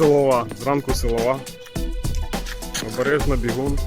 Силова. Зранку силова. Обережно бігун.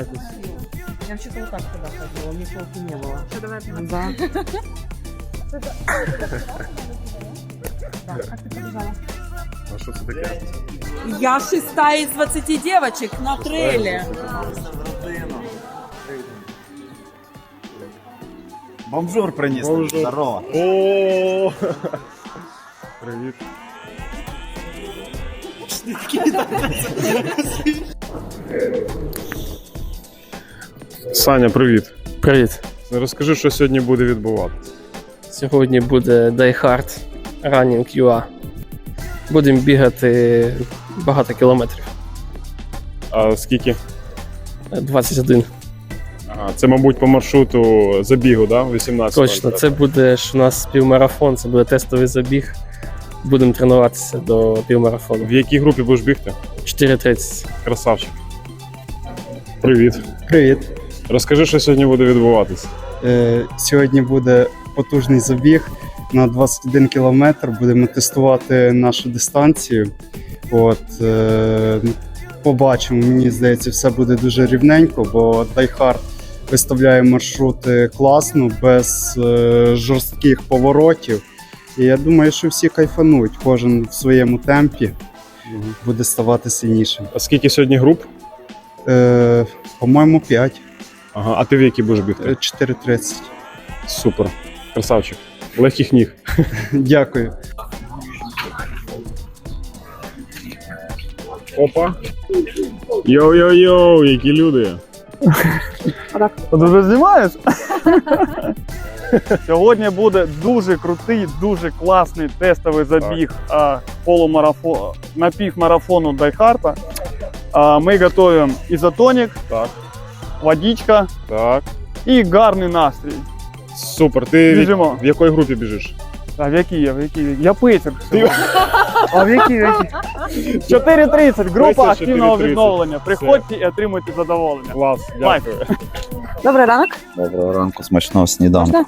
Стесняйтесь. Я вообще-то вот так туда ходила, мне кофе не было. Что, давай Да. Да, как ты побежала? А що це таке? Я шестая из 20 девочек на трейле. Бомжур приніс. Бомжур. Здорово. О! Привіт. Саня, привіт. Привіт. Розкажи, що сьогодні буде відбуватися. Сьогодні буде Die Hard Running UA. Будемо бігати багато кілометрів. А скільки? 21. Ага, це, мабуть, по маршруту забігу, да? 18 Точно, це буде ж у нас півмарафон, це буде тестовий забіг. Будемо тренуватися до півмарафону. В якій групі будеш бігти? 4.30. Красавчик. Привіт. Привіт. Розкажи, що сьогодні буде відбуватися. Е, сьогодні буде потужний забіг на 21 кілометр. Будемо тестувати нашу дистанцію. От, е, побачимо, мені здається, все буде дуже рівненько, бо Дайхард виставляє маршрути класно, без е, жорстких поворотів. І я думаю, що всі кайфануть, кожен в своєму темпі буде ставати сильнішим. А скільки сьогодні груп? Е, по-моєму, 5, Ага, а ти в якій будеш бігти? 4.30. Супер. Красавчик. Легких ніг. Дякую. Опа. Йоу-йоу-йоу, які люди. Ти вже знімаєш? Сьогодні буде дуже крутий, дуже класний тестовий забіг а, полумарафон, напівмарафону Дайхарта. А, Ми готуємо ізотонік, Так. Водичка Так. і гарний настрій. Супер. Ти в, Біжимо. в якої групі біжиш? А в якій я? В якій? Я пейсер. А в якій? В якій? 4.30, група активного 4:30. відновлення. Приходьте і отримуйте задоволення. Клас, дякую. Добрий ранок. Доброго ранку, смачного сніданку. Можна?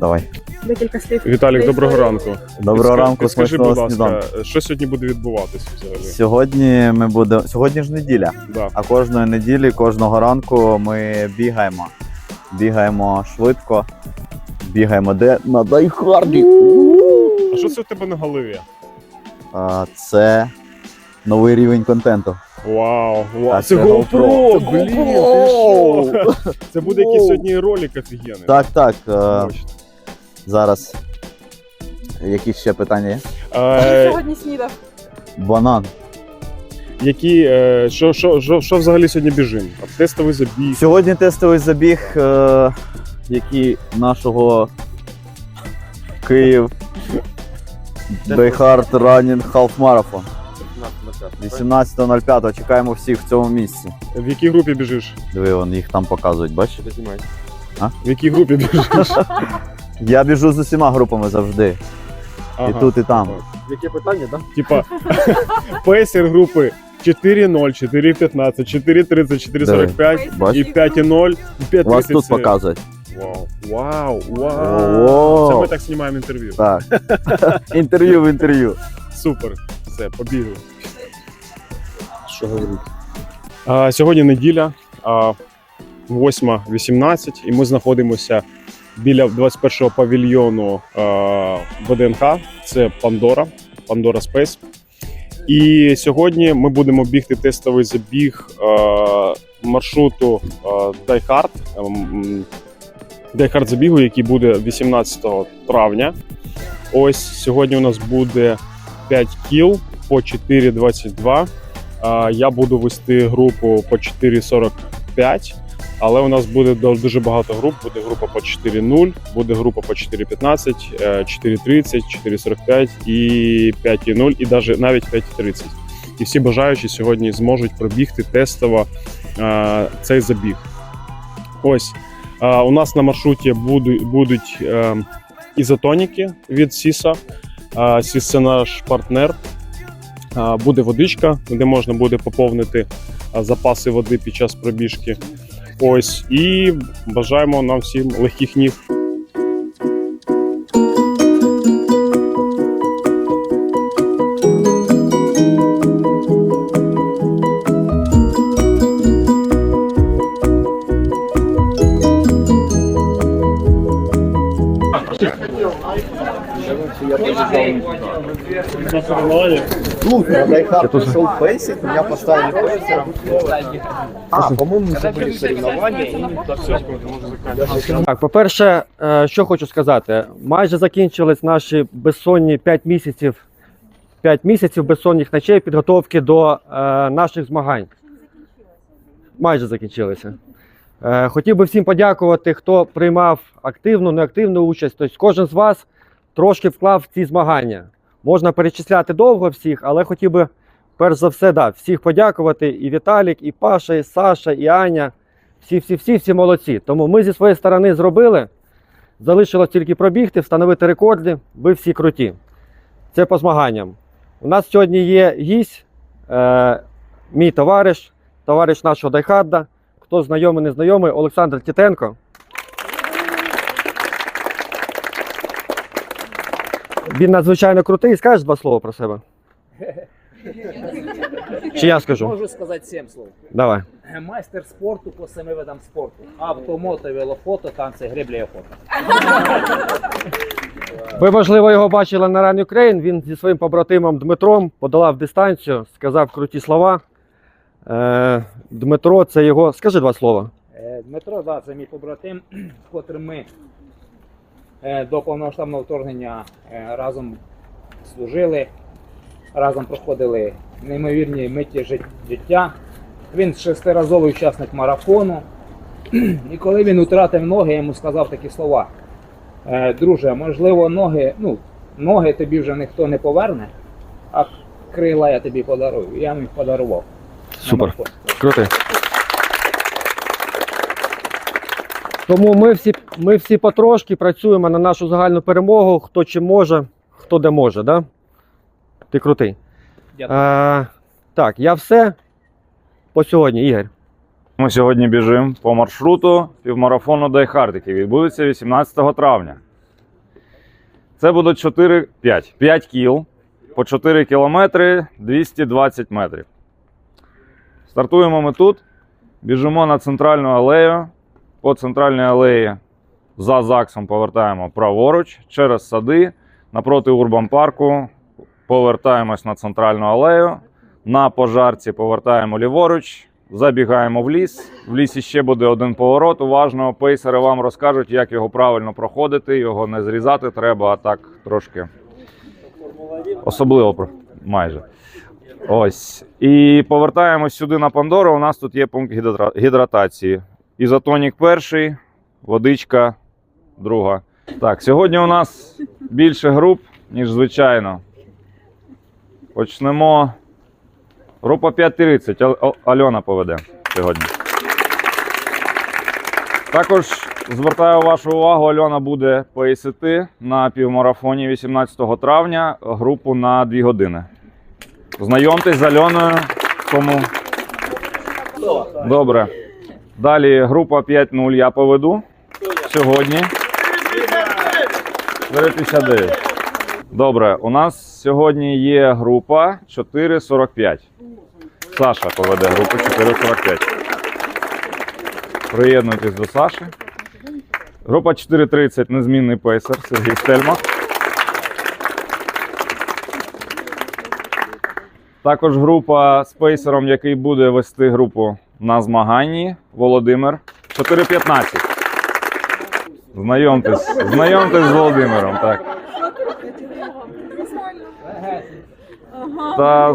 Давай. Декілька слів. Віталік, доброго ранку. Доброго ранку, смачного будь ласка, сніданку. що сьогодні буде відбуватися взагалі? Сьогодні ми будемо. Сьогодні ж неділя. Да. А кожної неділі, кожного ранку ми бігаємо. Бігаємо швидко. Бігаємо де? На Дайхарді. А що це у тебе на голові? А, Це новий рівень контенту. Вау, вау. Це це GoPro, GoPro. блін, ти що? Це буде якийсь сьогодні ролик офігенний. Так, так. е. Зараз. Які ще питання є? Е, Сьогодні снідав. Банан. які, е, що, що, що, що взагалі сьогодні біжимо? А Тестовий забіг. Сьогодні тестовий забіг, е, який нашого Київ Hard Running Half Marathon. 18.05. Чекаємо всіх в цьому місці. В якій групі біжиш? Диви, вон їх там показують, бачиш? А? В якій групі біжиш? Я біжу з усіма групами завжди. Ага. І тут, і там. Яке питання, так? Типа пейсер групи 4.0, 4.15, 4.30, 4.45 Бач? і 5.0, і 5.30. Вас тут показують. Вау, вау, вау. О, Це ми так знімаємо інтерв'ю. Так. Інтерв'ю в інтерв'ю. Супер. Все, побігли. Що говорити? А, сьогодні неділя, а, 8.18, і ми знаходимося біля 21-го павільйону а, ВДНХ. Це Пандора, Пандора Space. І сьогодні ми будемо бігти тестовий забіг маршруту а, Die Hard. ем, забігу, який буде 18 травня. Ось сьогодні у нас буде 5 кіл по 4,22. А, Я буду вести групу по 4,45. Але у нас буде дуже багато груп. Буде група по 4.0, буде група по 4.15, е, 4.30, 4.45 і 5.0, і навіть навіть 5.30. І всі бажаючі сьогодні зможуть пробігти тестово е, цей забіг. Ось е, у нас на маршруті будуть, е, ізотоніки від Сіса. Сіс це наш партнер. Буде водичка, де можна буде поповнити запаси води під час пробіжки. Ось і бажаємо нам всім легких ніг. Я пришел фейсить, меня поставили фейсером. А, по-моему, мы забыли соревнования. Так, по-перше, е, що хочу сказати, майже закінчились наші безсонні 5 місяців, 5 місяців безсонних ночей підготовки до е, наших змагань. Майже закінчилися. Е, хотів би всім подякувати, хто приймав активну, неактивну участь. Тобто кожен з вас трошки вклав в ці змагання. Можна перечисляти довго всіх, але хотів би перш за все да, всіх подякувати. І Віталік, і Паша, і Саша, і Аня всі, всі, молодці. Тому ми зі своєї сторони зробили. Залишилось тільки пробігти, встановити рекорди. Ви всі круті. Це по змаганням. У нас сьогодні є гість, е, мій товариш, товариш нашого Дайхарда. Хто знайомий, не знайомий, Олександр Тітенко. Він надзвичайно крутий. Скажеш два слова про себе? Чи я скажу? Можу сказати сім слов. Давай. Майстер спорту по семи видам спорту. Авто, мото, велофото, танці, греблі і охота. Ви, можливо, його бачили на Run Ukraine. Він зі своїм побратимом Дмитром подолав дистанцію, сказав круті слова. Е, Дмитро, це його. Скажи два слова. Е, Дмитро, да, це мій побратим, з котрим ми до повномасштабного вторгнення е, разом служили, разом проходили неймовірні миті життя. Він шестиразовий учасник марафону. І коли він втратив ноги, я йому сказав такі слова. Е, Друже, можливо, ноги, ну, ноги тобі вже ніхто не поверне, а крила я тобі подарую. Я їх подарував. Супер. марафон. Крутий. Тому ми всі, ми всі потрошки працюємо на нашу загальну перемогу. Хто чим може, хто де може, да? Ти крутий. Дякую. Е, так, я все по сьогодні, Ігор. Ми сьогодні біжимо по маршруту півмарафону Дайхард, який відбудеться 18 травня. Це буде 4-5. 5 кіл по 4 кілометри 220 метрів. Стартуємо ми тут. Біжимо на центральну алею. По центральній алеї за ЗАГСом повертаємо праворуч через сади. Напроти Урбан-парку повертаємось на центральну алею. На пожарці повертаємо ліворуч, забігаємо в ліс. В лісі ще буде один поворот. Уважно пейсери вам розкажуть, як його правильно проходити. Його не зрізати треба, а так трошки особливо майже. Ось. І повертаємось сюди на Пандору. У нас тут є пункт гідратації. Ізотонік перший, водичка друга. Так, сьогодні у нас більше груп, ніж звичайно. Почнемо. Група 5.30. Ал- Ал- Альона поведе сьогодні. Також звертаю вашу увагу, Альона буде поїсити на півмарафоні 18 травня групу на 2 години. Знайомтесь з Альоною. Тому... Добре. Далі група 5.0 я поведу сьогодні. 4.59. Добре, у нас сьогодні є група 4.45. Саша поведе групу 4.45. Приєднуйтесь до Саші. Група 4.30 незмінний пейсер Сергій Стельмах. Також група з пейсером, який буде вести групу на змаганні Володимир 4.15. Знайомтесь, знайомтесь з Володимиром, так. Та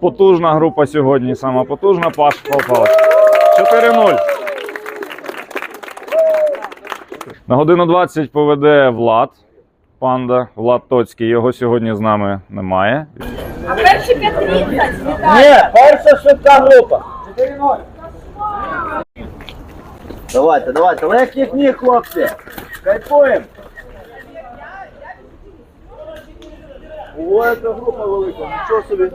потужна група сьогодні, сама потужна, Паш Пал 4-0. На годину 20 поведе Влад. Панда Влад Тоцький. Його сьогодні з нами немає. А перші 5.30, Ні, перша швидка група. Давайте, давайте, легких ніг, хлопці. Кайфуємо. Ой, яка група велика, нічого собі.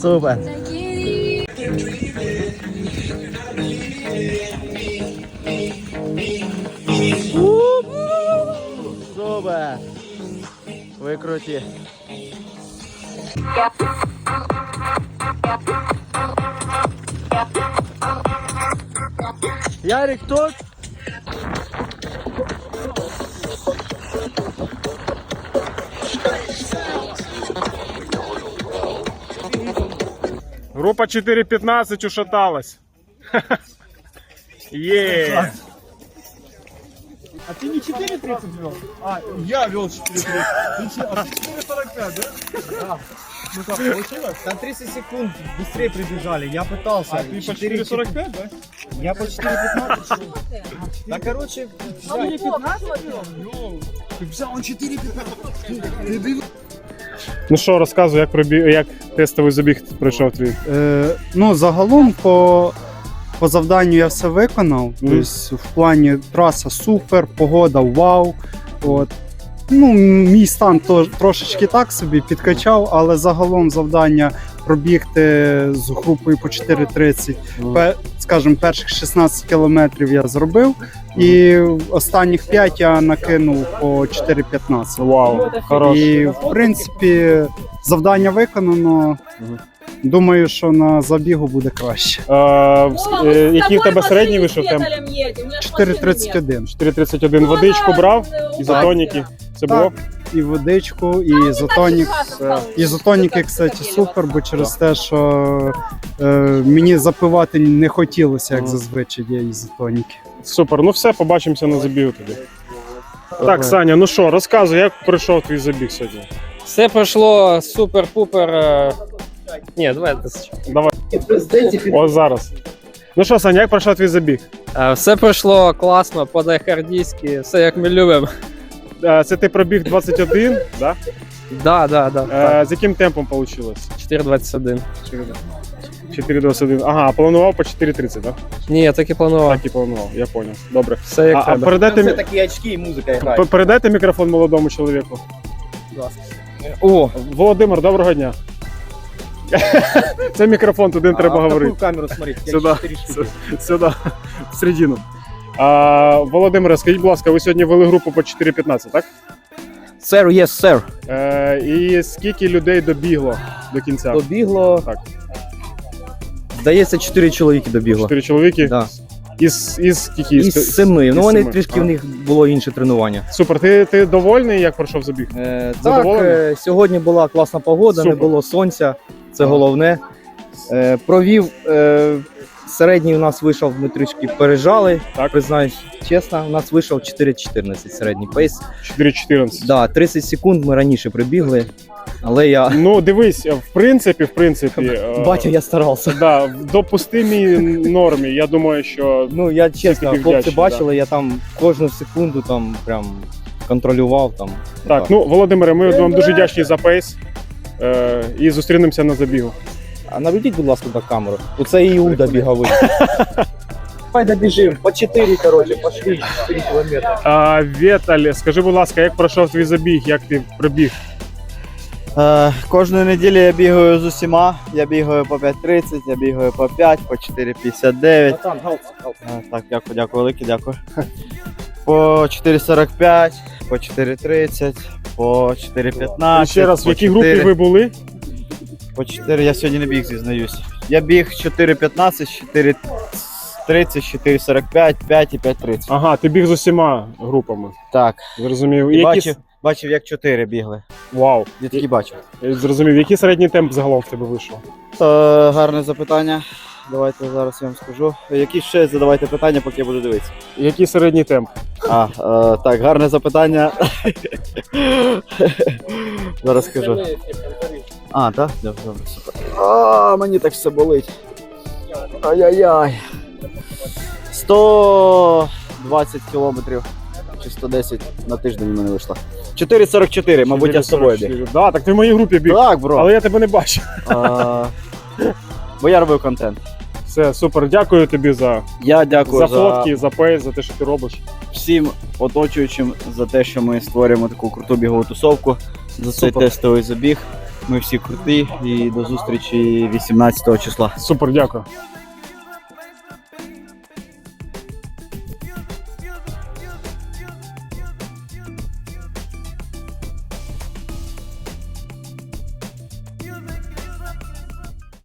Супер. Супер. Ви круті. Ярик тут? Група 4.15 ушаталась. Є. А ты не 4.30 вел? А, я вел 4.30. Ты че- А ты 4.45, да? Ну как, получилось? Там 30 секунд быстрее прибежали. Я пытался. А ты по 4.45, да? Я по 4.15. Да, короче, А мне 15 вел? Ты взял, он 4.15. Ну що, розказуй, як пробіг, як тестовий забіг пройшов твій. Е, ну, загалом по, по завданню я все виконав. Тобто, в плані траса супер, погода вау. От. Ну, мій стан то, трошечки так собі підкачав, але загалом завдання пробігти з групою по 4.30. Пе, скажімо, перших 16 кілометрів я зробив, і останніх 5 я накинув по 4.15. Вау, хорош. І в принципі завдання виконано. Думаю, що на забігу буде краще. Е, вс- е, який в тебе середній вийшов темп? 4.31. 4.31 водичку брав, ізотоніки. Це Так. було? І водичку, і ізотонік. Ізотоніки, кстати, супер, бо через те, що е, мені запивати не хотілося, як зазвичай є ізотоніки. Супер. Ну все, побачимося на забігу тоді. Так, Саня, ну що, розказуй, як пройшов твій забіг сьогодні? Все пройшло супер-пупер. е, Ні, давай ти спочатку. Давай. О, зараз. Ну що, Саня, як пройшов твій забіг? Е, Все пройшло класно, по дайхардійськи, все як ми любимо. Е, Це ти пробіг 21, да? Да, да, да. Е, З яким темпом вийшло? 4.21. 4.21. Ага, планував по 4.30, так? Ні, я так і планував. Так і планував, я понял. Добре. Все як А, а треба. передайте, все мі- такі очки і музика грає. п- передайте мікрофон молодому чоловіку. О, Володимир, доброго дня. Це мікрофон, туди не треба а говорити. камеру смотреть? Я Сюда. Сюди, в середину. А, Володимире, скажіть, будь ласка, ви сьогодні вели групу по 4.15, так? Sir, yes, sir. Е, і скільки людей добігло до кінця? Добігло. Так. Здається, 4 чоловіки добігло. Чотири чоловіки? Да. Із, із скільки? Із семи. Ну вони семи. трішки А. в них було інше тренування. Супер, ти, ти довольний, як пройшов забіг? Е, так, Задоволений? е, сьогодні була класна погода, не Супер. було сонця, це головне. Е, провів е, середній у нас вийшов, ми трішки пережали. Так. Признаюсь чесно, у нас вийшов 4.14 середній пейс. 4.14. Да, 30 секунд ми раніше прибігли, але я. Ну, дивись, в принципі, в принципі. е, Батя, я старався. Да, в допустимій нормі. Я думаю, що Ну, я чесно, хлопці бачили, я там кожну секунду там прям контролював там. так. Ну, Володимире, ми вам дуже вдячні за пейс. Е, і зустрінемося на забігу. А наведіть, будь ласка, на камеру. Оце Іуда біговий. Давай добіжимо. По 4, коротше, пошли 4 кілометри. А, Віталь, скажи, будь ласка, як пройшов твій забіг, як ти пробіг? Е, кожної неділі я бігаю з усіма. Я бігаю по 5.30, я бігаю по 5, по 4.59. Братан, галс, галс. Е, Так, дякую, дякую, велике, дякую. По 4.45, по 4.30, по 4.15. ще раз, в по якій групі 4, ви були? По 4, я сьогодні не біг, зізнаюсь. Я біг 4.15, 4.30, 4.45, 5 і 5.30. Ага, ти біг з усіма групами. Так. Зрозумів. І Які... бачив, бачив, як 4 бігли. Вау. Я тільки бачив. Зрозумів, який середній темп загалом в тебе вийшов? Е, гарне запитання. Давайте зараз я вам скажу. Які ще задавайте питання, поки я буду дивитися. Який середній темп? А, е, так, гарне запитання. Зараз скажу. А, так? Добре, добре, супер. А, мені так все болить. Ай-яй-яй. 120 кілометрів чи 110 на тиждень в мене вийшло. 4,44, мабуть, я з тобою біг. 4,44. Да, так ти в моїй групі біг. Так, бро. Але я тебе не бачив. А, бо я робив контент. Все, супер. Дякую тобі за, Я дякую за за, фотки, за пейс, за те, що ти робиш. всім оточуючим за те, що ми створюємо таку круту бігову тусовку, за цей Супер. тестовий забіг. Ми всі круті і до зустрічі 18 числа. Супер, дякую.